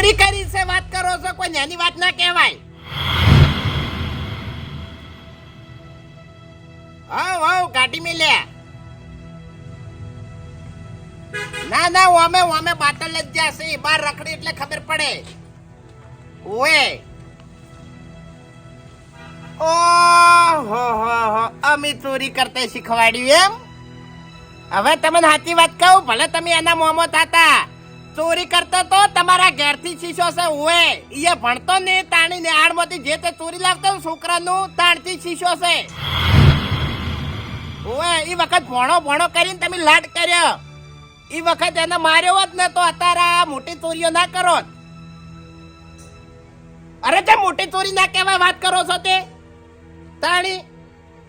ચોરી કરી છે, વાત કરો છો, કોઈ નાની વાત ના કહેવાય. આવ આવ ગાડી મે લે. ના ના, ઓમે ઓમે બાટલ જ જશે બાર રખડી એટલે ખબર પડે. ઓએ. ઓ હો હો, અમે ચોરી કરતા શીખવાડ્યું એમ? હવે તમને સાચી વાત કહું, ભલે તમે એના મોમો થતા. ચોરી કરતો તો તમારા ઘેરથી શીશો છે ઓએ એ ભણતો ને તાણી નેહાડમાંથી જે તે ચોરી લાવતો ને છોકરાનું, તાણથી શીશો છે. ઓએ ઈ વખત ભણો ભણો કરીને તમે લાડ કર્યો. એ વખત એને માર્યો હોત ને તો અત્યારે મોટી ચોરીઓ ના કરો અરે તે મોટી ચોરી ના કહેવાય વાત કરો છો તે? તાણી,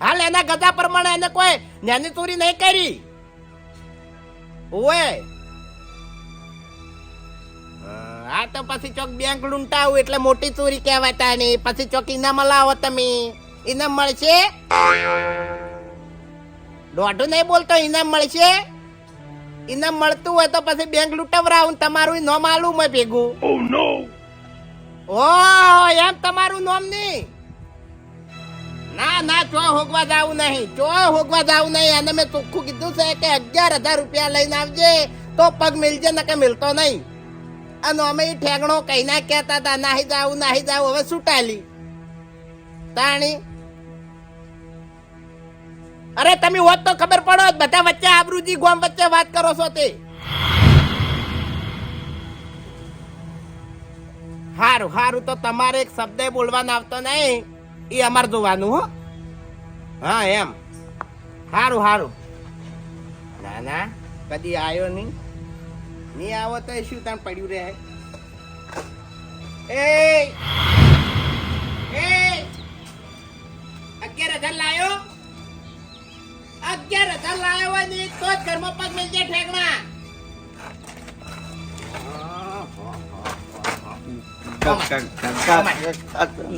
હાલ એના ગધા પ્રમાણે એને કોઈ નાની ચોરી નહીં કરી. ઓએ આ તો પછી ચોક બેંક લૂંટાવું એટલે મોટી ચોરી કહેવાય તાણી પછી ચોક ઇનામ લાવો તમે. ઇનામ મળશે? દોઢું નહીં બોલતો ઇનામ મળશે? ઇનામ મળતું હોય તો પછી બેંક લૂંટવરાવું તમારું નોમ આલું મેં ભેગું. ઓ એમ તમારું નોમ નહીં. ના ના ચો હોગવા જાવું નહીં ચો હોગવા જાવું નહીં. અને મેં ચોખ્ખું કીધું છે કે અગિયાર હજાર રૂપિયા લઈને આવજે તો પગ મિલજે નકે મિલતો નહીં. અને અમે ઈ ઠેગણો કઈ ના કહેતા હતા, નાહી જાવું નાહી જાવું હવે સુટાલી. તાણી. અરે, તમે હોત તો ખબર પડો બધા વચ્ચે આબરૂજી ગોમ વચ્ચે વાત કરો છો તે. હારું હારું, તો તમારે એક શબ્દ બોલવાનો આવતો નહીં. એ અમારે જોવાનું, હો. હા, એમ. હારું હારું. ના ના, કદી આવ્યો નહીં. નહીં આવો તો શું તાણ પડ્યું રહે? એ! એ! અગિયાર હજાર લાયો? અગિયાર હજાર લાયો જ ઘરમાં પગ મિલ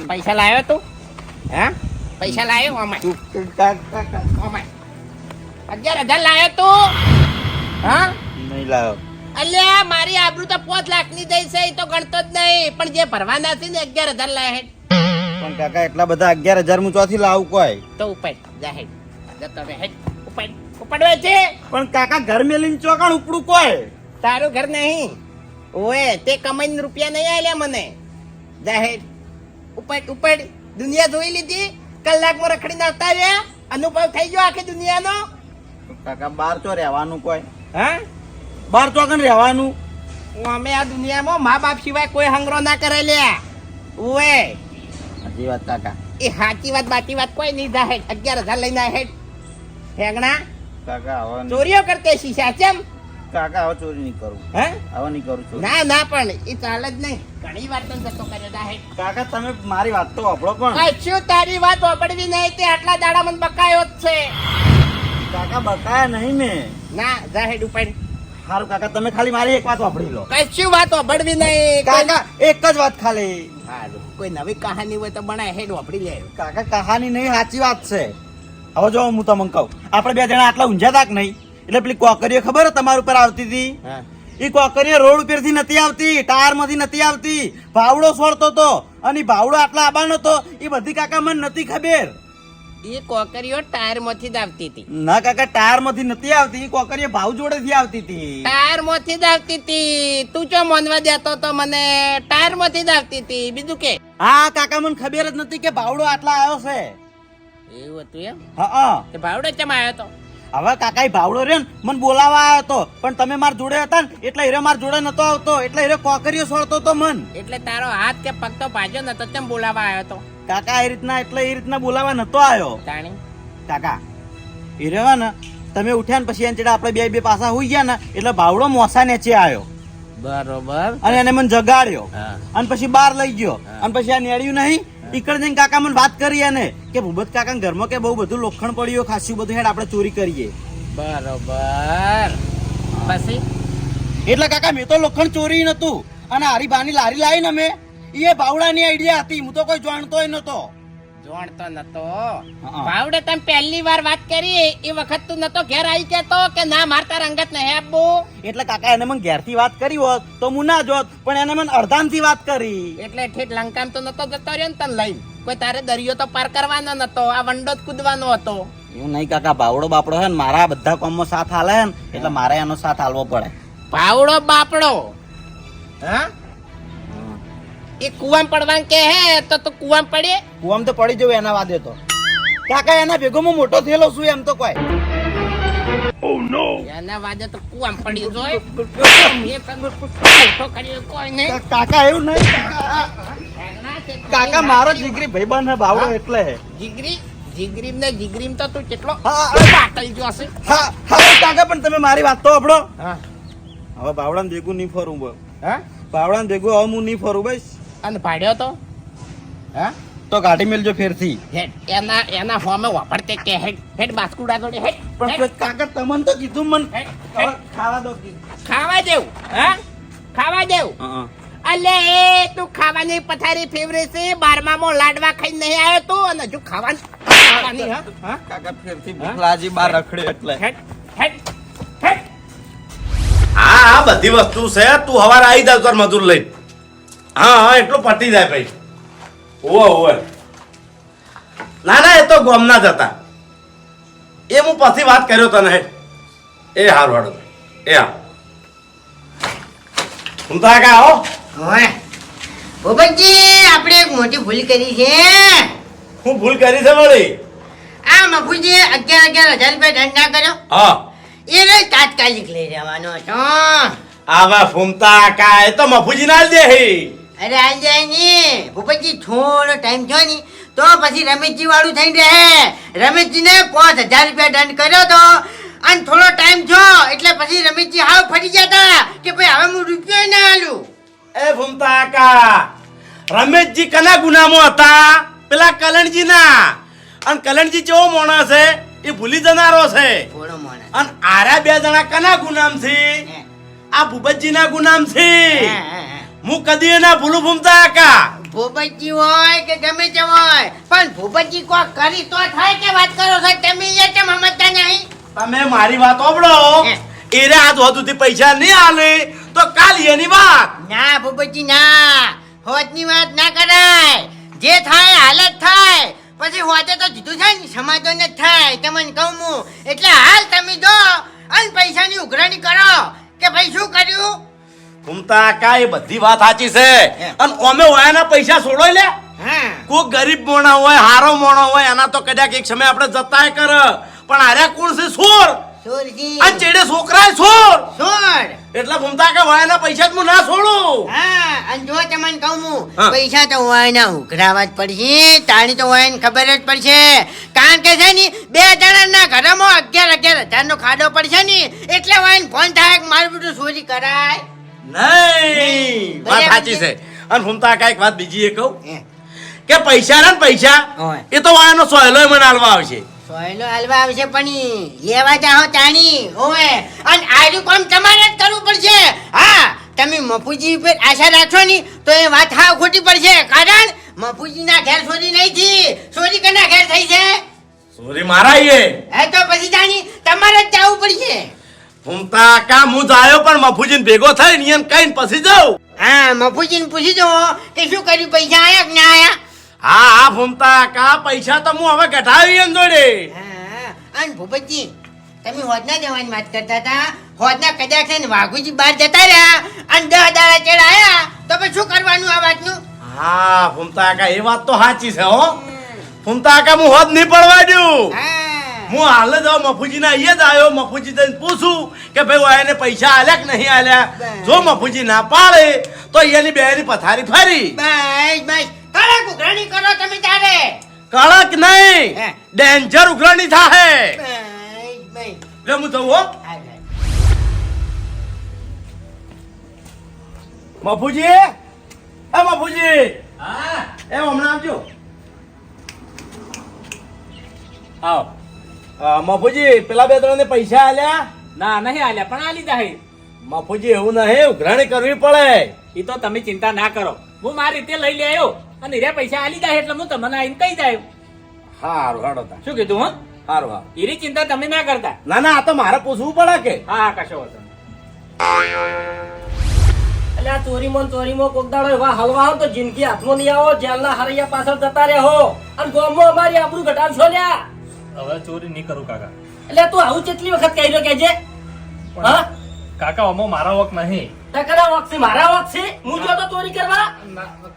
પૈસા લાયો તું? હે? પૈસા લાયો? અમાય અમાય અગિયાર હજાર લાયો તું? હા? નહીં લાવ્યો અલ્યા મારી આબરૂ તો પાંચ લાખની દઈ છે એ તો ગણતો જ નહીં. પણ જે ભરવાના છે ને અગિયાર હજાર લાયા પણ કાકા એટલા બધા અગિયાર હજાર હું ચોથી લાવું કોઈ? તો ઉપાડ. જા હેડ જતો હેડ ઉપાડ. ઉપાડવા છે. પણ કાકા ઘર મેલીને ચોકણ ઉપડું કોઈ? તારું ઘર નહીં. ઓએ તે કમાઈને રૂપિયા નહીં આલ્યા મને. જા હેડ ઉપાડ ઉપાડ. દુનિયા જોઈ લીધી. કલાકમાં રખડીને આવતા રહ્યા અનુભવ થઈ ગયો આખી દુનિયાનો. કાકા બાર ચો રહેવાનું કોઈ? હા? બાર ચોકણ રહેવાનું? અમે આ દુનિયામાં મા બાપ સિવાય કોઈ હંગરો ના કરે લે. ઓએ સાચી વાત કાકા. એ સાચી વાત બાકી વાત કોઈ નહીં જાય અગિયાર હજાર લઈને આ હેડ હેગણા? કાકા હવે ચોરીઓ કરતે શીશા ચમ? કાકા હવે ચોરી નહીં કરું. હે? હવે નહીં કરું છું ના ના પણ એ ચાલે જ નહીં. ઘણી વાર તને જતો કર્યો હેડ કાકા તમે મારી વાત તો વાપરો પણ. શું તારી વાત વાપરવી નહીં? તે આટલા દાડા મને બકાયો જ છે. કાકા બકાયા નહીં મેં. ના જા હેડ ઉપાડ સારું કાકા તમે ખાલી મારી એક વાત વાપરી લો. કશું વાત વાપરવી નહીં. કાકા એક જ વાત ખાલી. હારું કોઈ નવી કહાની હોય તો બનાય હેડ વાપરી લે. કાકા કહાની નહીં સાચી વાત છે. હવે જો હું તમને કહું આપણે બે જણા આટલા ઊંઝા તાક નહીં. એટલે પેલી કોકરીઓ ખબર તમારા ઉપર આવતી હતી? એ કોકરીઓ રોડ ઉપરથી નથી આવતી ટાયરમાંથી નથી આવતી. ભાવડો છોડતો તો અને ભાવડો આટલા આબાનો હતો એ બધી કાકા મને નથી ખબર. એ કોકરીઓ ટાયરમાંથી જ આવતી હતી. ના કાકા ટાયરમાંથી નથી આવતી એ કોકરીઓ ભાવ જોડે થી આવતી હતી. ટાયરમાંથી જ આવતી હતી. તું ચો માનવા દેતો તો મને ટાયરમાંથી જ આવતી હતી. બીજું કે? હા કાકા મને ખબર જ નથી કે ભાવડો આટલા આવ્યો છે. એવું હતું એમ? હા કે ભાવડો ચમ આવ્યો તો? હવે કાકા ભાવડો રહ્યો ને મને બોલાવા આવ્યો હતો પણ તમે મારા જોડે હતા ને એટલે હીરો મારા જોડે નતો આવતો એટલે હીરે કોકરીઓ છોડતો હતો મન. એટલે તારો હાથ કે પગ તો ભાજ્યો નતો તેમ બોલાવા આવ્યો હતો કાકા એ રીતના એટલે એ રીતના બોલાવા નતો આવ્યો. તાણી? કાકા હીરે ને તમે ઉઠ્યા ને પછી એને ચેડા આપણે બે બે પાસા હોઈ ગયા ને એટલે ભાવડો મોસા નેચે આવ્યો બરોબર. અને એને મને જગાડ્યો. અને પછી બહાર લઈ ગયો. અને પછી આ નેડ્યું નહીં. ઈકડ જઈને કાકા મને વાત કરી અને કે ભૂપત કાકા ઘરમાં કે બહુ બધું લોખંડ પડ્યું ખાસું બધું હેડ આપણે ચોરી કરીએ. બરોબર. પછી? એટલે કાકા મેં તો લોખંડ ચોરી નતું. અને હારી બાની લારી લાવી ને મેં એ બાવડાની આઈડિયા હતી. હું તો કોઈ જાણતો નતો. જોણતો નતો. ભાવડે તમે પહેલી વાર વાત કરી એ વખત તું નતો ઘેર આવી કેતો કે ના મારતા રંગત નહીં આપવું? એટલે કાકા એને મને ઘેરથી વાત કરી હોત તો હું ના જોત પણ એને મને અડધામથી વાત કરી. એટલે ઠેઠ લંકામ તો નતો જતો રહ્યો ને તને લઈ કોઈ તારે દરિયો તો પાર કરવાનો નતો આ વંડો જ કૂદવાનો હતો. એવું નહીં કાકા બાવડો બાપડો છે ને મારા બધા કામમાં સાથ હાલે ને એટલે મારે એનો સાથ હાલવો પડે. ભાવડો બાપડો હા? એ કુવામ પડવાનું કે હે તો તો કુવામ પડે? કુવામ તો પડી જવું એના વાદે તો. કાકા એના ભેગો હું મોટો થયેલો છું એમ તો કોઈ. એના વાદે તો કુવામ પડી જોય એ મોટો કર્યો કોઈ નહીં. કાકા એવું નહીં. કાકા. મારો જીગરી ભાઈબંધ હે બાવડો એટલે જીગરી? જીગરીમ ને જીગરીમ તો તું કેટલો હા, હા. જો હશે. હા હા કાકા પણ તમે મારી વાત તો આપડો હા. હવે બાવડાને ભેગું નહીં ફરું હા? બાવડાને ભેગું હવે હું નહીં ફરું બસ. અને ભાડ્યો તો? હા? તો કાઢી મેલજો ફેરથી. હેડ એના એના ફોર્મે વાપરતે કે હેડ હેડ બાસ્કુડા જોડે હેડ પણ કાકા તમને તો કીધું મને. ખાવા દો ખાવા દેવું હા? ખાવા દેવું? અલે એ તું ખાવાની પથારી ફેવરે છે બારમામાં લાડવા ખાઈ નહીં આવ્યો તો અને હજુ ખાવાની ખાવાની હા? હા કાકા ફેરથી ભૂખ લાજી બાર રખડે એટલે. હેડ હેડ હા બધી વસ્તુ છે તું હવારે આવી જાવ તાર મજૂર લઈને. હા હા એટલું પતી જાય ભાઈ. ઓવે ઓવે ના ના એ તો ગોમના જ હતા. એ હું પછી વાત કર્યો તને. હેડ એ હાર વાળો એ હા. હું તો આગળ આવો. ભૂપતજી આપણે એક મોટી ભૂલ કરી છે. હું ભૂલ કરી છે વળી? આ મફુજી અગિયાર અગિયાર હજાર રૂપિયા દંડ ના કર્યો. હા. એને તાત્કાલિક લઈ જવાનો હતો આવા ફૂમતા કા એ તો મફુજી ના દે હે અરે આ જાય ને. ભૂપતજી થોડો ટાઈમ થયો ને તો પછી રમેશજી વાળું થઈ રહે. રમેશજીને પાંચ હજાર રૂપિયા દંડ કર્યો તો. અને થોડો ટાઈમ થયો એટલે પછી રમેશજી હાવ ફરી ગયા હતા કે ભાઈ હવે હું રૂપિયો ના આલું. એ ભૂમતા કા રમેશજી કના ગુનામાં હતા? પેલા કલણજી ના અને કલણજી કેવો માણસ છે? એ ભૂલી જનારો છે. અને આરા બે જણા કના ગુનામ છે આ ભૂપતજી ના ગુનામ છે હું કદી એના ભૂલું ભૂમતા કા ભૂપતજી હોય કે ગમે તે હોય પણ ભૂપતજી કોક કરી તો થાય કે વાત કરો છો? તમે એ કેમ સમજતા નહીં? તમે મારી વાત ઓબળો. એરે આજ સુધી પૈસા નહીં આલે તો કાલ એની વાત. ના ભૂપતજી ના. હોતની વાત ના કરાય. જે થાય હાલત થાય. પછી હોતે તો જીધું થાય ને સમાધાન જ થાય. તમને કહું હું. એટલે હાલ તમે દો અને પૈસાની ઉઘરાણી કરો. કે ભાઈ શું કર્યું? ફૂમતા કા એ બધી વાત સાચી છે. અને અમે ઓયાના પૈસા છોડો લે. કોઈ ગરીબ મોણા હોય હારો મોણો હોય એના તો કદાચ એક સમય આપણે જતાય કર. પણ આર્યા કોણ છે? સોર આ ચેડે છોકરા સોર સોર એટલે ઘૂમતા કે વાયના પૈસા હું ના છોડું. હા અને જો તમને કહું હું પૈસા તો વાયના ઉઘરાવા જ પડશે તાણી તો વાયને ખબર જ પડશે. કારણ કે છે ને બે જણાના ઘરમાં અગિયાર અગિયાર હજાર નો ખાડો પડશે ને એટલે વાયને ફોન થાય કે મારું બધું ચોરી કરાય. નહીં. વાત સાચી છે. અને હું તા કંઈક વાત બીજી એ કહું. કે પૈસા ને પૈસા. એ તો વાયનો સોયલો મને આલવા આવશે. સોયલો આલવા આવશે પણ લેવા જાઓ તાણી. ઓએ અને આયુ કામ તમારે જ કરવું પડશે. હા તમે મફુજી ઉપર આશા રાખશો ની તો એ વાત હા ખોટી પડશે. કારણ મફુજીના ઘેર ચોરી નહીં થી ચોરી કના ઘેર થઈ છે? સોરી મારા એ તો પછી જાણી તમારે જ જવું પડશે. ઘૂમતા કા હું જાયો પણ મફુજીને ભેગો થઈ ને એને કઈ પછી જાઉં. હા મફુજીન પૂછી જો કે શું કર્યું પૈસા આયા કે ના આયા? હા હા ફૂમતા કા પૈસા તો હું હવે ગઢાવી એમ જોડે. હા અને ભૂપતજી તમે હોદના જવાની વાત કરતા હતા. હોદના કદાચ ને વાઘુજી બહાર જતા રહ્યા અને દહ દાડા ચેડ આયા તો પછી શું કરવાનું આ વાતનું? હા ફૂમતા કા એ વાત તો સાચી છે હો. ફૂમતા કા હું હોદ નહીં પડવા દઉં. હા. હું હાલ જ મફુજી મફુજીના અહીંયા જ આવ્યો મફુજી તને પૂછું કે ભાઈ હું એને પૈસા આલ્યા કે નહીં આલ્યા? જો મફુજી ના પાડે તો અહીંયાની બેની પથારી ફરી. બસ બસ. કડક ઉઘરાણી કરો તમે તારે. કડક નહીં ડેન્જર ઉઘરાણી થાહે. લે હું જઉં. મફુજી? એ મફુજી? એ હમણાં આવજો. આવો. મફુજી પેલા બે ત્રણ પૈસા આલ્યા? ના નહીં આલ્યા પણ આલી જાહે મફુજી એવું નહીં ઉઘરાણી કરવી પડે. એ તો તમે ચિંતા ના કરો. હું મારી રીતે લઈ લે આવ્યો અને રે પૈસા આલી જાય એટલે હું તમને આવીને કહી જાય હારું હાડો તા શું કીધું હું? હારું હા એની ચિંતા તમે ના કરતા. ના ના આ તો મારે પૂછવું પડે કે? હા હા કશો વાંધો. એટલે આ ચોરીમાં ચોરીમાં કોક દાડો એવા હલવા આવો તો જિંદગી હાથમાં નહીં આવો જેલના હરૈયા પાછળ જતા રહો. અને ગામમાં અમારી આપણું ઘટાડશો લ્યા. હવે ચોરી નહીં કરું કાકા. એટલે તું આવું કેટલી વખત કહી રહ્યો કેજે હા? કાકા અમો મારા વખ નહીં. ટકરા વખત મારા વખત છે? હું જો તો ચોરી કરવા?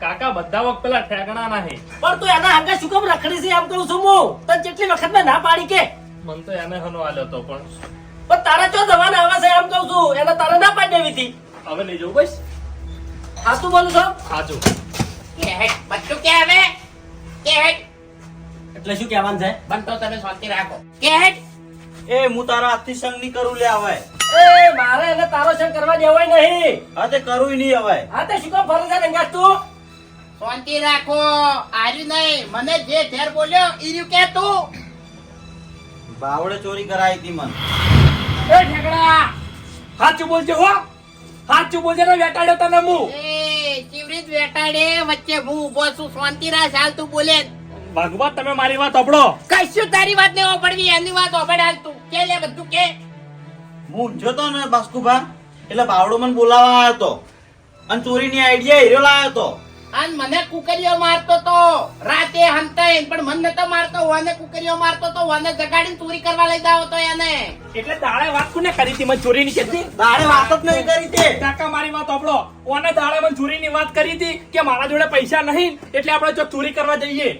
કાકા બધા વખ પેલા ઠેકણા નહીં. પણ તું એના આગળ શું કામ રખડી છે એમ કહું છું હું. તને કેટલી વખત મેં ના પાડી કે? મન તો એને હનો આલ્યો તો પણ. પણ તારા ચો જવાના આવે છે એમ કહું છું. એને તારે ના પાડી દેવી હતી હવે લઈ જવું બસ. હા તું બોલું છો? સાચું કે હેડ બચ્ચું કે આવે કે હેડ એટલે શું કહેવાનું છે? બનતો તો તમે શાંતિ રાખો. કે એ હું તારા હાથથી સંગ નહીં કરું લે હવે. એ મારે એને તારો સંગ કરવા દેવાય નહીં. હા તે કરું નહીં હવે. હા તે શું કામ ફરજ છે રંગાસ તું? શાંતિ રાખો. આર્યું નહીં. મને જે ઝેર બોલ્યો એ રહ્યું કે તું? બાવળે ચોરી કરાવી હતી મન. એ ઠેકડા. સાચું બોલજો હો. સાચું બોલજે ને વેટાડ્યો તને હું. એ ચીવરીત વેટાડે? વચ્ચે હું ઊભો છું. શાંતિ રાખ. હાલ તું બોલે. ભગવાન તમે મારી વાત અપડો કશું તારી વાત નહીં ઓપડવી એની વાત ઓપડ હાલ તું. કે લે બધું કે. હું ઊંઝો તો ને બાસ્કુભા એટલે બાવડો મને બોલાવા આવ્યો તો. અને ચોરીની આઈડિયા હીરો લાવ્યો તો. અને મને કુકરીઓ મારતો તો. રાતે હંતાઈ પણ મને નતો મારતો. વાને કુકરીઓ મારતો તો વાને જગાડીને ચોરી કરવા લઈ જાવ તો એને. એટલે દાડે વાત કોને કરી હતી મને ચોરીની કેતી? દાડે વાત જ નહીં કરી હતી. કાકા મારી વાત સાંભળો. ઓને દાડે મને ચોરીની વાત કરી હતી કે મારા જોડે પૈસા નહીં એટલે આપણે જો ચોરી કરવા જઈએ.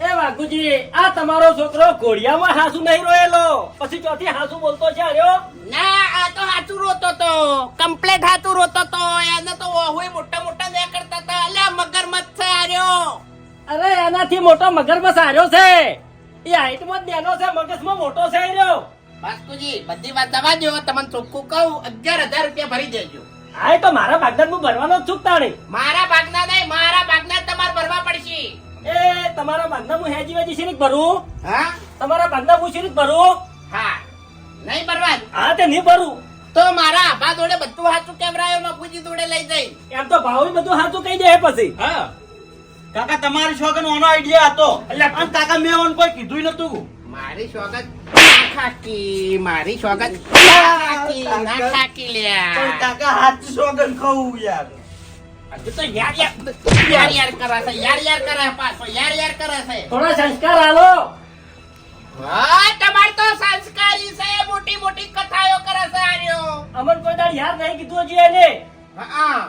એ વાઘુજી આ તમારો છોકરો ઘોડિયામાં હાસુ નહીં રોયેલો. પછી ચોથી હાસુ બોલતો છે અર્યો ના આ તો હાચું રોતો તો. કમ્પ્લેટ હાચું રોતો તો. એને તો ઓહોય મોટા મોટા ને કરતા હતા. અલ્યા મગરમચ્છ છે આર્યો અરે એનાથી મોટો મગરમચ્છ આર્યો છે. એ હાઈટમાં જ નેનો છે મગજમાં મોટો છે આર્યો વાસ્તુજી બધી વાત દવા દો તમને ચોખ્ખું કહું અગિયાર હજાર રૂપિયા ભરી દેજો. હા એ તો મારા ભાગદાર હું ભરવાનો જ છું તાણી. મારા ભાગના નહીં મારા ભાગના તમારે ભરવા પડશે. એ તમારા બાંધા હું હેજી વેજી શીરીક ભરું? હા? તમારા બાંધા હું શીરીક ભરું? હા. નહીં ભરવા? હા તે નહીં ભરું. તો મારા આભા જોડે બધું હાચું કેમરાયો બાપુજી જોડે લઈ જઈ. એમ તો ભાવ બધું સાચું કહી દે પછી. હા. કાકા તમારી શોખન ઓનો આઈડિયા હતો. એટલે કાકા મેં ઓન કોઈ કીધું નતું મારી સ્વાગત ખાકી મારી સ્વાગત ના ખાકી ના ખાકી પણ કાકા હાથ સોગન ખાવું યાર. તો યાર યાર યાર યાર યાર યાર કરે પાછો યાર યાર કરે થોડા સંસ્કાર આલો. હા તમાર તો સંસ્કારી છે મોટી મોટી કથાઓ કરે આર્યો. અમન કોઈ દાડ યાદ નહીં કીધું હજી એને. હા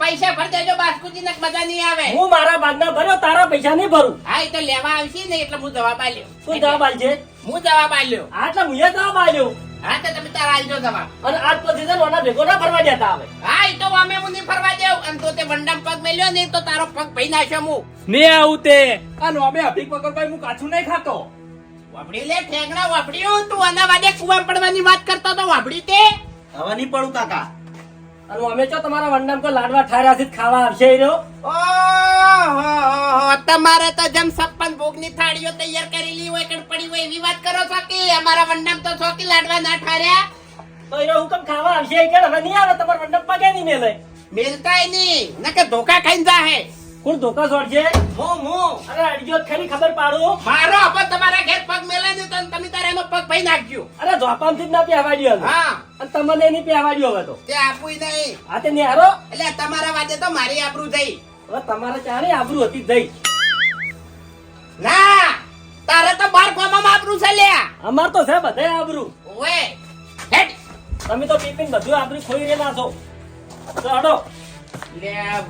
પૈસા ભર દેજો બાસ્કુજી ને મજા નહીં આવે. હું મારા ભાગના ભર્યો તારા પૈસા નહીં ભરું. હા એ તો લેવા આવશે ને એટલે હું જવાબ આલ્યો. શું જવાબ આલજે? હું જવાબ આલ્યો. હા એટલે હું જવાબ આલ્યો. હા તો તમે તારા આલજો જવાબ. અને આજ પછી છે ઓના ભેગો ના ફરવા જતા હવે હા એ તો અમે હું નહીં ફરવા દેવ. અને તો તે વંડામ પગ મેલ્યો ને તો તારો પગ ભઈ નાખ્યો હું ને આવું તે. આ નોમે અભિક પકડભાઈ હું કાચું નહીં ખાતો. વાપડી લે ઠેકડા વાપડ્યું તું આના વાદે કુવા પડવાની વાત કરતો તો વાપડી તે. હવે નહીં પડું કાકા. અને અમે ચો તમારા વંડમ કો લાડવા ઠાર્યા છે ખાવા આવશે રહ્યો તમારે તો જેમ સપ્પન ભોગની થાળીઓ તૈયાર કરેલી હોય કણ પડી હોય એવી વાત કરો છો કે અમારા વંડામ તો ચોકી લાડવા ના ઠાર્યા? તો એ રહ્યો હુકમ ખાવા આવશે કે હવે નહીં આવે તમારા વંડમ પગે નહીં મેલે. મેલતાય નહીં નકે કે ધોકા ખાઈને જાહે. કોણ ધોકા છોડશે મો મો. અરે અડજો ખેલી ખબર પાડું. મારો હવે તમારા ઘેર પગ મેલે ને તન તમે તારે એનો પગ ભઈ નાખજો. અરે ધોપામથી ના પહેવાડ્યો હવે હા. અને તમને એની પહેવાડ્યો હવે તો. તે આપુઈ નહીં. હા તે નેહારો? એટલે તમારા વાતે તો મારી આબરૂ થઈ. હવે તમારે ચારે આબરૂ હતી જઈ ના તારે તો બાર ગામમાં આબરૂ છે લ્યા. અમાર તો છે બધે આબરૂ. ઓએ હેડ તમે તો પીપીન બધું આબરૂ ખોઈ રે છો. તો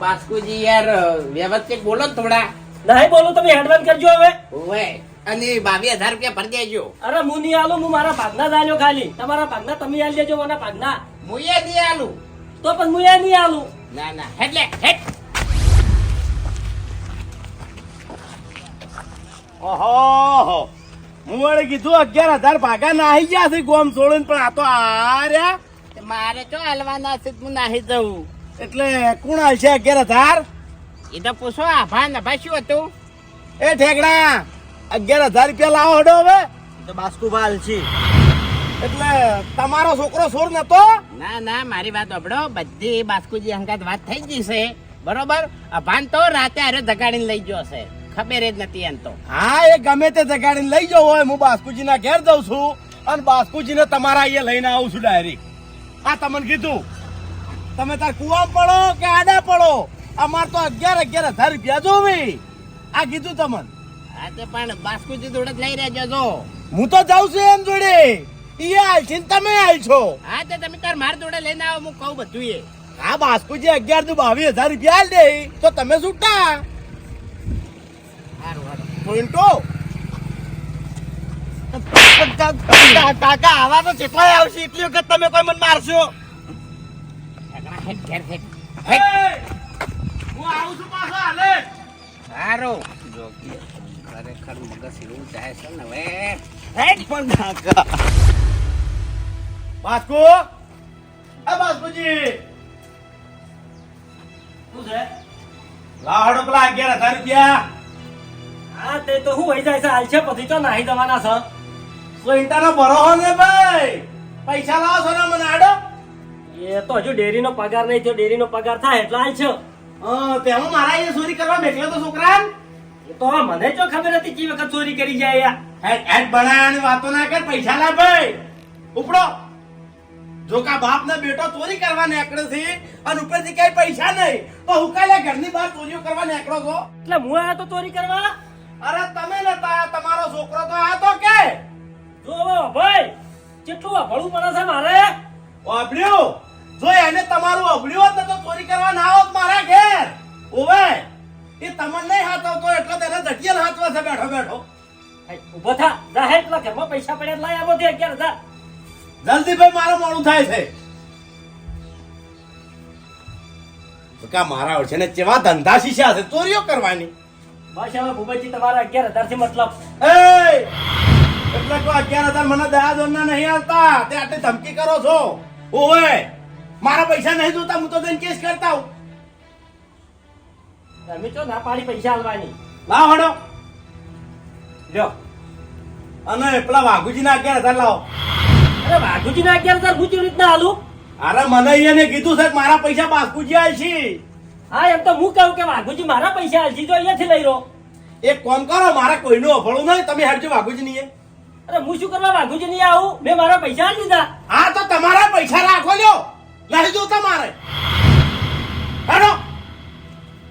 બાસ્કુજી યાર વ્યવસ્થિત બોલો ને થોડા. નહીં બોલો તમે હેડવાન કરજો હવે. ઓય અને બાવી હજાર રૂપિયા ભરી દેજો. અરે હું નહીં આલું હું મારા ભાગના જ આલ્યો ખાલી. તમારા ભાગના તમે આલી દેજો મારા ભાગના. મુયે નહીં આલું. તો પણ હું એ નહીં આલું. ના ના હેડ લે હેડ. ઓહો હું વળી કીધું અગિયાર હજાર ભાગા નાહી ગયા છે ગોમ છોડીને પણ આ તો આર્યા મારે તો હલવાના છે હું નાહી જવું એટલે કુણાલ છે અગિયાર હજાર? એ તો પૂછો આભા નભા શું હતું? એ ઠેકડા અગિયાર હજાર રૂપિયા લાવો હડો હવે. તો બાસ્કુભા છે. એટલે તમારો છોકરો સોર નતો? ના ના મારી વાત સાંભળો બધી બાસ્કુજી હંગાત વાત થઈ ગઈ છે. બરોબર? અભાન તો રાતે અરે જગાડીને લઈ ગયો હશે ખબર જ નથી એમ તો. હા એ ગમે તે જગાડીને લઈ જાવ હોય હું બાસ્કુજીના ઘેર જઉં છું. અને બાસ્કુજીને તમારા અહીંયા લઈને આવું છું ડાયરેક્ટ. આ તમને કીધું. તમે તાર કુવા પડો કે આડા પડો? અમાર તો અગિયાર અગિયાર હજાર રૂપિયા જોવી. આ કીધું તમને. હા તે પણ બાસ્કુજી જોડે જ લઈ રહેજો જો. હું તો જાઉં છું એમ જોડે. ઈ આલ છે તમે આલ છો. હા તે તમે તાર માર જોડે લઈને આવો હું કહું બધું એ. આ બાસ્કુજી અગિયાર તો બાવીસ હજાર રૂપિયા આલ દે. તો તમે છૂટા. પોઈન્ટો કાકા આવા તો જેટલા આવશે. એટલી વખત તમે કોઈ મને મારશો? હેઠ ઘેર હેઠ હું આવું છું પાછો હાલે! સારું જો ખરેખર મગજ એવું જાય છે ને હવે હેડ પણ કાકા બાસ્કુ! આ બાસ્કુજી! શું છે? લાવડો પેલા અગિયાર હજાર રૂપિયા. હા તે તો હું વહી જાય છે હાલ છે પછી તો નાહી જવાના છે. સોઈન્ટાનો ભરો ને ભાઈ. પૈસા લાવો છો ને મને આડો એ તો હજુ ડેરીનો પગાર નહીં થયો ડેરીનો પગાર થાય એટલે હાલ છે. હા તેમાં મારા અહીંયા ચોરી કરવા બેઠલો તો છોકરા એ તો મને જો ખબર હતી કે વખત ચોરી કરી જાય હેડ બનાવવાની વાતો ના કર પૈસા લા ભાઈ ઉપડો. જો કા બાપ ને બેટો ચોરી કરવા નીકળે છે અને ઉપરથી કઈ પૈસા નહીં તો હું કાલે ઘરની બહાર ચોરીઓ કરવા નીકળો છો? એટલે હું આવ્યો તો ચોરી કરવા? અરે તમે નતા તમારો છોકરો તો આ તો કે. જો ભાઈ કેટલું ભળું પડે છે મારે. અભળ્યું જો એને તમારું અભળ્યું હોત ને તો ચોરી કરવા ના આવત મારા ઘેર. ઓવે એ તમને નહીં હાથવતો એટલે તેને જટિયલ હાથવા છે. બેઠો બેઠો. ઊભો થા. જાહેર પેલા ઘરમાં પૈસા પડ્યા લાય આવો દે અગિયાર હજાર જલ્દી ભાઈ મારું મોડું થાય છે. તો કા મારા છે ને કેવા ધંધા શીશા છે ચોરીઓ કરવાની. બસ હવે ભૂપતજી તમારા અગિયાર હજારથી મતલબ. એ એટલે કોઈ અગિયાર હજાર મને દયા દોરના નહીં આવતા. તે આટલી ધમકી કરો છો. ઓવે મારા પૈસા નહીં જોતા હું તો તને કેસ કરતા હું તમે તો ના પાડી પૈસા આલવાની? લાવ હડો. જો. અને પેલા વાઘુજીના અગિયાર હજાર લાવો. અરે વાઘુજી ના અગિયાર હજાર હું કેવી રીતના આલું? અરે મને અહીંયા કીધું છે મારા પૈસા બાસ્કુજી આલ હા એમ તો હું કહું કે વાઘુજી મારા પૈસા આલજી તો અહીંયાથી લઈ રહ્યો એક કોમ કરો મારા કોઈનું અફળું નહીં તમે હેડજો વાઘુજી નહીં અરે હું શું કરવા વાઘુજી નહીં આવું? મેં મારા પૈસા આલી દીધા. હા તો તમારા પૈસા રાખો લ્યો. નહીં જોતા મારે હેડો.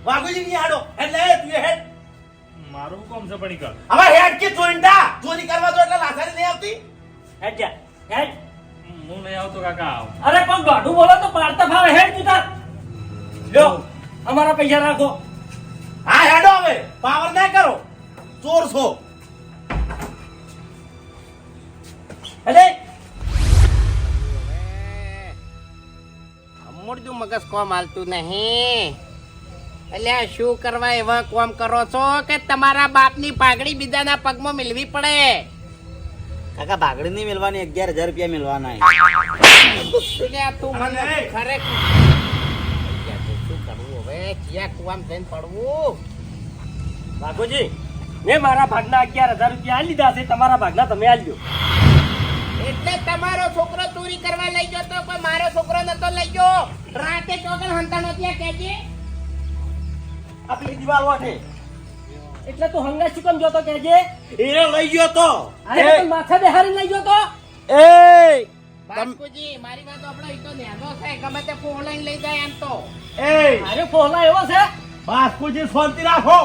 વાઘુજી હાડો. એટલે તું હેડ. મારું કોમ છે પણ કર હવે હેડ કે ચોઈંડા ચોરી કરવા દો એટલે લાસારી નહીં આવતી? હેડ જા. હેડ. હું નહીં આવતો કાકા આવ. અરે પણ દોઢું બોલો તો પાડતા ફાવે હેડ તું તાર. લ્યો અમારા પૈસા રાખો. હા હેડો હવે. પાવર ના કરો. ચોર છો અરે મગજ કોમ હાલતું નહીં. એટલે શું કરવા એવા કોમ કરો છો કે તમારા બાપની પાઘડી બીજાના પગમાં મેળવી પડે? કાકા પાઘડી નહીં મેળવાની અગિયાર હજાર રૂપિયા મેળવાના તું મને અને- ખરેખર શું કરવું હવે? ચિયા કુવામ જઈને પડવું. વાઘુજી મેં મારા ભાગના અગિયાર હજાર રૂપિયા આલી દીધા છે તમારા ભાગના તમે આલજો એટલે તમારો છોકરો ચોરી કરવા લઈ ગયો તો મારો છોકરો નતો લઈ ગયો? રાતે ચોકન હંતા નતી કેજે આ પેલી દિવાલ વાટે એટલે તું હંગા શું કેમ જોતો કેજે એ લઈ ગયો તો. અરે તું માથે બેહારી લઈ ગયો તો. એ. મારી વાત આપણો ઈ નેનો છે ગમે તે ફોન લઈ જાય એમ તો. એ. અરે ફોલા એવો છે. બાસ્કુજી શાંતિ રાખો.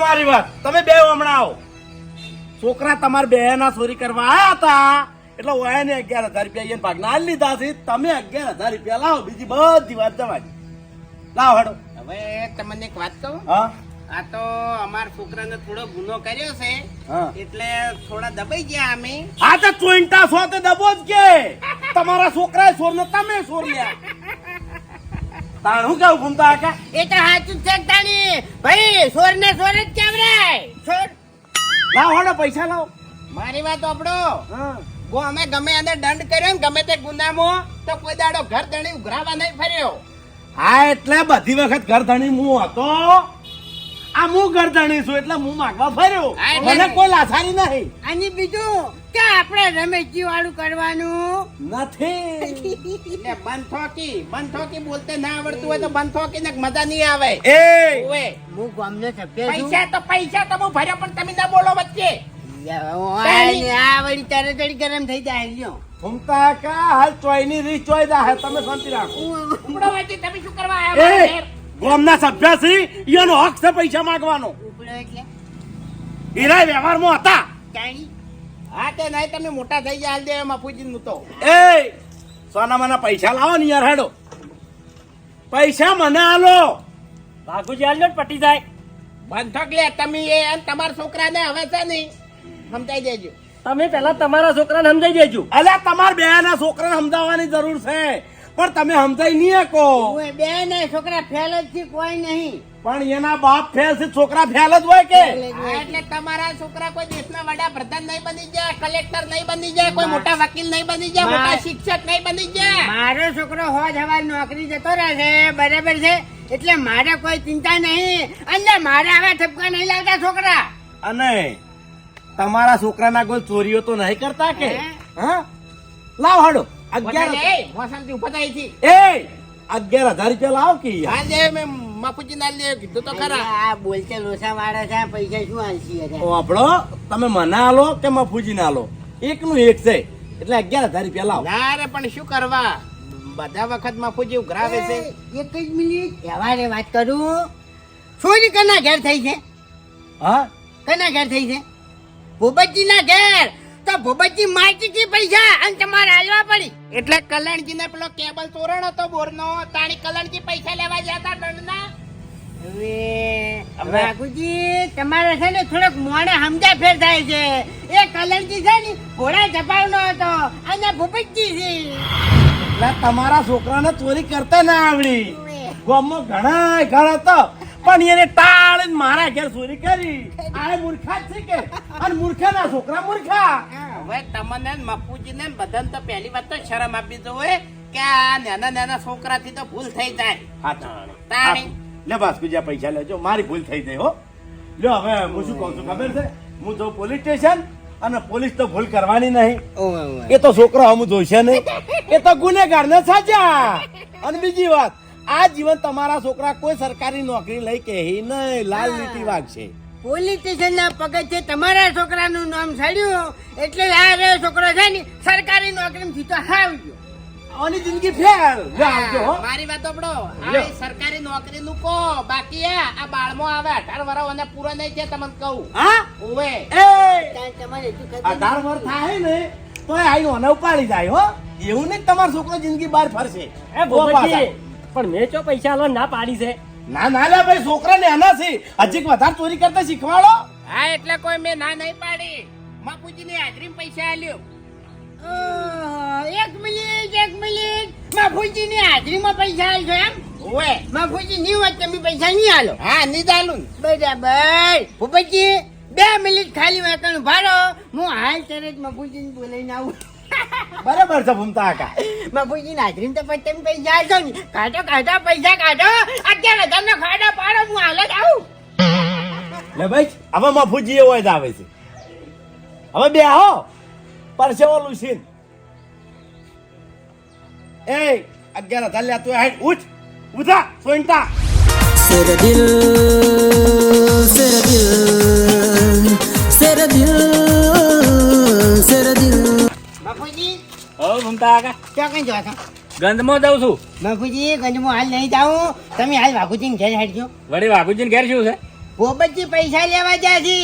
મારી વાત. તમે બે હમણાં આવો. છોકરા તમારા બે ના ચોરી કરવા આયા હતા. એટલે ઓયા ને અગિયાર હજાર રૂપિયા એને ભાગ. ના લીધા છે. તમે અગિયાર હજાર રૂપિયા લાવો. બીજી બધી વાત તમારી. લાવો હડો. હવે તમને એક વાત કહું? હા. આ તો અમારા છોકરાને થોડો ગુનો કર્યો છે. એટલે થોડા દબાઈ ગયા અમે. આ તો ચોઈન્ટા છો તે દબો જ કે? તમારા છોકરા સોર ને તમે સોર લ્યા. તાણ હું કેવું ઘૂમતા હતા એ તો સાચું છે તાણી. ભાઈ સોર ને સોર જ કેવરાય. સોર? લાવો હેડો પૈસા લાવો. મારી વાત આપડો હા. ગો અમે ગમે એને દંડ કર્યો ને ગમે તે ગુનામો તો કોઈ દાડો ઘર ધણી ઉઘરાવા નહીં ફર્યો. હા એટલે બધી વખત ઘર ધણી હું હતો. આ હું ગરદણી છું એટલે હું માગવા ફર્યો. મને કોઈ લાસારી નહીં. અને બીજું કે આપણે રમેશજી વાળું કરવાનું? નથી. એટલે બંધોકી બંધોકી બોલતે ના આવડતું હોય તો બંધોકી ને મજા નહીં આવે. એ! હું ગામને સભ્ય પૈસા તો પૈસા તો હું ભર્યો પણ તમે ના બોલો વચ્ચે. આ વળી વળી ગરમ થઈ જાય લ્યો. ઘૂમતા કા? હાલ ચોયની રીત ચોય દા હે તમે શાંતિ રાખો. ઉપડો તમે શું કરવા આવ્યા? મારા સભ્ય છે એનો હક છે પૈસા માંગવાનો. ઉપડો એટલે. વ્યવહારમાં હતા. હા તે નહીં તમે મોટા થઈ ગયા હાલ દે મફુજી નું તો એ સોના મને પૈસા લાવો ને યાર હેડો. પૈસા મને આલો. વાઘુજી હાલ ને પટી જાય. બંધક લે તમે એ તમારા છોકરાને હવે છે નહીં સમજાઈ દેજો. તમે પેલા તમારા છોકરાને સમજાઈ દેજો. અલ્યા તમાર બે ના છોકરાને સમજાવવાની જરૂર છે. પણ તમે સમજાઈ નહીં શકો. બે ને છોકરા ફેલ જ છે કોઈ નહીં. પણ એના બાપ ફેલ છે છોકરા ફેલ જ હોય કે? એટલે તમારા છોકરા કોઈ દેશના વડાપ્રધાન નહીં બની જાય કલેક્ટર નહીં બની જાય કોઈ મોટા વકીલ નહીં બની જાય મોટા શિક્ષક નહીં બની જાય. મારો છોકરો હોજ હવાર નોકરી જતો રહે છે બરાબર છે? એટલે મારે કોઈ ચિંતા નહીં. અને મારે હવે ઠપકા નહીં લાગતા છોકરા. અને તમારા છોકરાના કોઈ ચોરીઓ તો નહીં કરતા કે? હા? લાવ હાડો. અગિયાર. એ અગિયાર હજાર રૂપિયા લાવ કે યાર. હા મેં મફુજી ના લે કીધું તો ખરા. આ બોલતે લોસા વાળા છે આ પૈસા શું આલસી આપણો તમે મને આલો કે મફુજી ના આલો? એકનું એક છે એટલે અગિયાર હજાર રૂપિયા લાવ. ના રે પણ શું કરવા? બધા વખત માફુજી ઉઘરાવે છે. એક જ મિનિટ. વ્યવહારે વાત કરું. છોરી કના ઘેર થઈ છે? હા? કના ઘેર થઈ છે? ભૂપતજી ના ઘેર. તો ભૂપતજી માહિતી થી પૈસા અને તમારે હાલવા પડી. એટલે કલ્યાણજી ને પેલો કેબલ તોરણ હતો બોરનો. તાણી કલ્યાણજી પૈસા લેવા ગયા હતા દંડના. હવે વાઘુજી તમારે છે ને થોડોક મોડે સમજા ફેર થાય છે. એ કલરજી છે ને ઘોડા જપાવનો હતો અને ભૂપતજી છે. એટલે તમારા છોકરાને ચોરી કરતા ના આવડી. ગામમાં ઘણા ઘણા તો પણ એને ટાળીને મારા ઘેર ચોરી કરી. આ મૂર્ખા છે કે? અને મૂર્ખાના છોકરા મૂર્ખા. હવે તમને મફુજી ને બધાને તો પહેલી વાત તો શરમ આપી દો કે આ નાના નાના છોકરાથી તો ભૂલ થઈ જાય. હા લે બસ બીજા પૈસા લેજો. મારી ભૂલ થઈ જાય હો. લ્યો હવે હું શું કહું છું ખબર છે? હું જો પોલીસ સ્ટેશન અને પોલીસ તો ભૂલ કરવાની નહીં. એ તો છોકરો હમ જોઈશે નહીં. એ તો ગુનેગાર ને સાચા અને બીજી વાત આ જીવન તમારા છોકરા કોઈ સરકારી નોકરી લઈ કે નહીં. લાલ લીટી વાગશે પોલીસ પગે પગથિયે તમારા છોકરાનું નામ છાડ્યું એટલે આ રહ્યો છોકરો છે ને સરકારી નોકરી થી તો ગયો. આની જિંદગી ફેર આવજો હો. મારી વાત આપડો આ સરકારી નોકરી નું કો. બાકી આ આ બાળમાં આવે અઢાર વર્ષ અને પૂરો નહીં છે તમને કહું. હા? ઓવે એ! તમારે શું ખબર અઢાર વર્ષ થાય ને તો આઈ ઓને ઉપાડી જાય હો. એવું નહીં તમારો છોકરો જિંદગી બહાર ફરશે. એ ભૂપતજી પણ મેં ચો પૈસા લો ના પાડી છે. ના ના લે ભાઈ છોકરા નાના છે. હજી વધારે ચોરી કરતા શીખવાડો. હા એટલે કોઈ મેં ના નહીં પાડી. બાપુજી ની હાજરી પૈસા આલ્યો. એક મિનિટ એક મિનિટ. બાપુજી ની હાજરીમાં પૈસા આલશો એમ. ઓએ બાપુજી ની વાત તમે પૈસા નહીં આલો. હા નહીં નિદાલું બરાબર. ભૂપતજી બે મિનિટ ખાલી વાંકણ ભાડો હું હાલ તરત મફુજીને બોલાવીને આવું. બરાબર છે ભૂમતા કાકા મફુજીની હાજરી તો પછી તમે પૈસા છો ને. કાઢો કાઢો પૈસા કાઢો. અત્યારે તમને ખાડો પાડો હું હાલ જ આવું લે ભાઈ હવે મફુજી એવો જ આવે છે. હવે બે હો પરસેવો લુસીન એ અગિયાર હજાર લે તું હાઈટ ઉઠ. ઉઠા સોઈન્ટા Ser દિલ ser દિલ ser dil. મફુજી હો કાકા. ક્યાં કઈ જવા ગંધમાં દઉં છું. મફુજી ગંજમાં હાલ નહીં જાઉં. તમે હાલ વાઘુજીને ઘેર હેડજો. વળી વાઘુજીને ઘેર શું છે? ભોપતજી પૈસા લેવા જાય છે.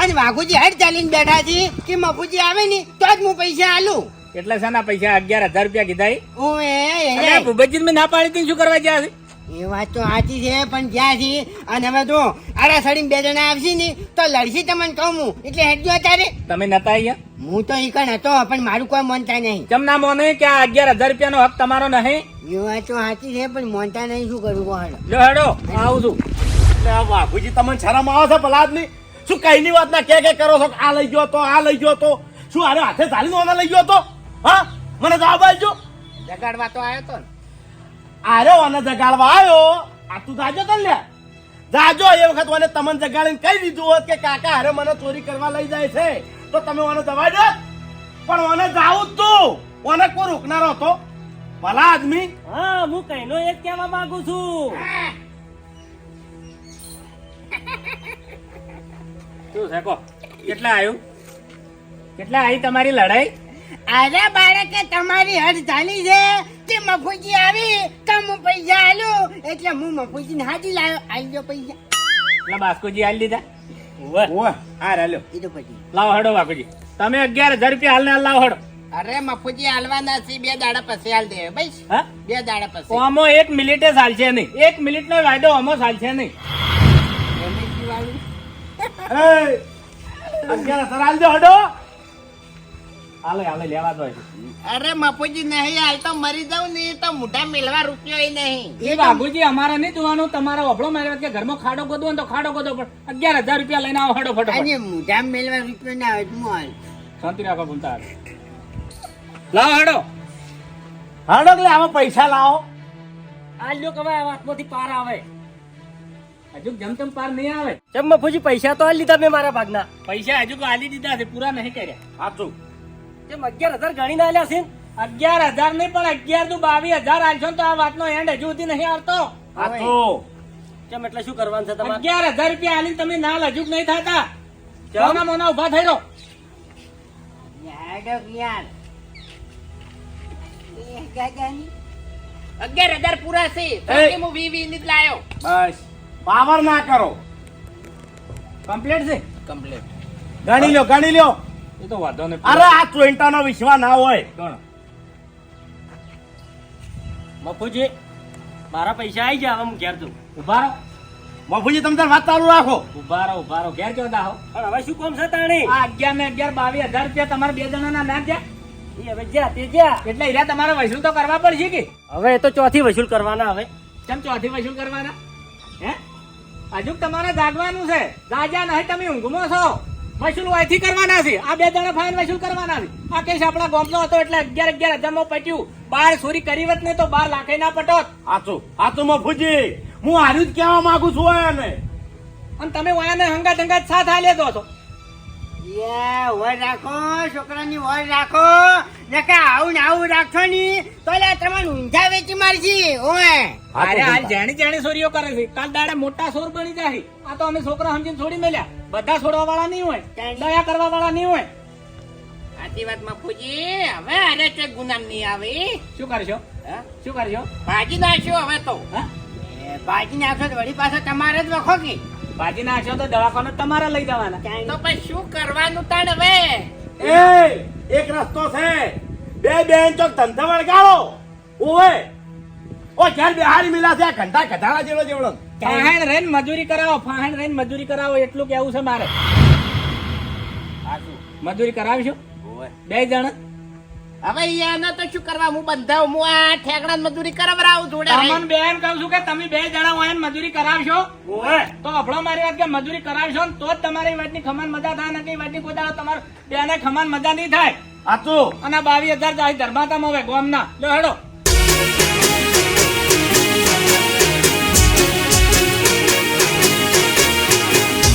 અને વાઘુજી હેડ ચાલીને બેઠા છે. કે મફુજી આવે ને તો જ હું પૈસા આલું. એટલે શાના પૈસા અગિયાર હજાર રૂપિયા કીધા હું એ ભૂપતજી મેં ના પાડી શું કરવા ગયા છે? એ વાત તો સાચી છે પણ જ્યાં છે અને હવે જો આડા સડીને બે જણા આવશે ને તો લડશી તમને કહું હું. એટલે હેડજો અત્યારે. તમે નતા અહીંયા? હું તો ઈકણ હતો પણ મારું કોઈ મોનતા નહીં. ચમ ના મોને? કે આ અગિયાર હજાર રૂપિયાનો હક તમારો નહીં? એ વાત તો સાચી છે પણ મોનતા નહીં શું કરું કોણ લો હેડો આવું છું. એટલે વાઘુજી તમને શરમ આવે છે ભલા આદમી શું કઈની વાત ના કે કે કરો છો? આ લઈ ગયો તો આ લઈ ગયો તો. શું આરે હાથે ચાલીને ઓના લઈ ગયો તો? હા? મને જવાબ આપજો. જગાડવા તો આવ્યો તો ને. આરે ઓને જગાડવા આવ્યો. આ તું જાજો તો લે. જાજો એ વખત મને તમને જગાડીને કહી દીધું હોત કે કાકા હારે મને ચોરી કરવા લઈ જાય છે તો તમે મને દવા દો. પણ મને જાવું જ તું. મને કોઈ રોકનારો હતો. ભલા આદમી. હા હું કઈનો એક કહેવા માંગુ છું. શું સાકો કેટલા આવ્યું કેટલા આવી તમારી લડાઈ? અરે બાળકે તમારી હર ચાલી છે. કે મફુજી આવી તો હું પૈસા આલું. એટલે હું મફુજી હાજી લાવ્યો આવી ગયો પૈસા. એટલે બાસ્કોજી હાલ દીધા. ઓય હા રાલ્યો એ તો પછી. લાવ હડો બાપુજી તમે અગિયાર હજાર રૂપિયા હાલ ને હાલ હડો. અરે મફુજી હાલવાના છે. બે દાડા પછી હાલ દે. ભાઈ હા? બે દાડા પછી. ઓમો એક મિનિટે ચાલશે નહીં. એક મિનિટ નો વાયદો ઓમો ચાલશે નહીં. અગિયાર હજાર હાલ દો હડો. હાલે હાલે લેવા દો અરે મફુજી નહીં હાલ તો મરી જાઉં ને તો મોઢા મેલવા રૂપિયો નહીં. એ બાબુજી અમારે નહીં જોવાનું. તમારા વફળો મેળવે કે ઘરમાં ખાડો ગોદવો તો ખાડો ગોદવો પણ અગિયાર હજાર રૂપિયા લઈને આવો હડો ફટો અને મોઢા મેળવા રૂપિયો ના આવે હું હાલ શાંતિ રાખો ભૂલતા લાવો હાડો. હાડો એટલે આમાં પૈસા લાવો. આ લ્યો કવાય આ વાતમાંથી પાર આવે. હજુ જમતમ પાર નહીં આવે. જમ મફુજી પૈસા તો આ લીધા મેં મારા ભાગના. પૈસા હજુ આલી દીધા છે પૂરા નહીં કર્યા. સાચું. અગિયાર હજાર ગણીને આલ્યા છે અગિયાર હજાર નહીં પણ અગિયાર તું બાવીસ હજાર આલશો તો આ વાતનો એન્ડ હજુ સુધી નહીં આવતો. સાચું ચમ એટલે શું કરવાનું છે તમારે? અગિયાર હજાર રૂપિયા આલીને તમે નાલ હજુ નહીં થતા. મોના મોના ઊભા થઈ રહો અગિયાર હજાર પૂરા છે. હું વી વી ની લાયો બસ. પાવર ના કરો. કમ્પ્લીટ છે? કમ્પ્લીટ ગણી લ્યો ગણી લ્યો એ તો વાંધો નહીં. અરે આ ચોઈન્ટા નો ના હોય. ગણો. મફુજી મારા પૈસા આવી જાય હું ઘેર જઉં. ઊભા રહો. મફુજી તમે તાર વાત ચાલુ રાખો. ઊભા રહો ઊભા રહો. ઘેર જો દાહો પણ હવે શું કામ છે તાણી? આ અગિયાર ને અગિયાર બાવીસ હજાર રૂપિયા તમારા બે જણાના ના ગયા એ હવે જ્યાં તે જ્યાં. એટલે હીરા તમારે વસૂલ તો કરવા પડશે કે? હવે એ તો ચોથી વસૂલ કરવાના હવે. કેમ ચોથી વસૂલ કરવાના? હે? હજુ તમારે જાગવાનું છે. જાગ્યા નહીં તમે ઊંઘમાં છો. વસૂલ અહીંથી કરવાના છે. આ બે જણા ફાઇન વસૂલ કરવાના છે. આ કેસ આપણા ગોમનો હતો એટલે અગિયાર અગિયાર હજારમાં પટ્યું. બાર ચોરી કરી વત નહીં તો બાર લાખે ના પટોત. આચું આચું મફુજી હું હાર્યું જ કહેવા માંગુ છું એને. અને તમે વાયાને હંગાત હંગાત સાથ હાલે દો છો. યા વર રાખો છોકરાની વર રાખો. નકા આવું ને આવું રાખો ની તો લે તમને ઊંઝા વેચી મારશી ઓય. અરે હાલ જાણી કરે છે. કાલ દાડે મોટા સોર બની જાય આ તો અમે છોકરા સમજીને છોડી મેલ્યા. બધા છોડવા વાળા નહીં હોય દયા કરવા વાળા નહીં હોય. સાચી વાત મફુજી હવે અરે તે ગુનામ નહીં આવે. શું કરશો? હા? શું કરશો? ભાજી નાખ્યો હવે તો. બાજી નાખશો તો વળી પાછો તમારે જ વખો કે. ભાજી નાખશો તો દવાખાને તમારે લઈ જવાના. તો પછી શું કરવાનું તાણ હવે? એ એક રસ્તો છે. બે બેન ચોક ધંધા વળગાડો ઓય ઓ ઘેર બિહારી મિલા છે ઘંટા ઘટાડા જેવો જેવડો. ફાહેણ રહીને મજૂરી કરાવો ફાહેણ રહીને મજૂરી કરાવો એટલું કેવું છે મારે? મજૂરી કરાવશો? બે જણ? હવે યાના તો શું કરવા? હું બંધા હું આ ઠેકડા મજૂરી કરાવરાવું જોડે તમને. બેન કહું છું કે તમે બે જણા હોય ને મજૂરી કરાવશો. તો અભળો મારી વાત કે મજૂરી કરાવશો ને તો જ તમારી વાતની ખમાન મજા થાય ને કઈ વાતની કોઈ તમારે બેને ખમાન મજા નહીં થાય. સાચું અને બાવીસ હજાર જાય ધર્માતા હવે ગોમના. લો હેડો.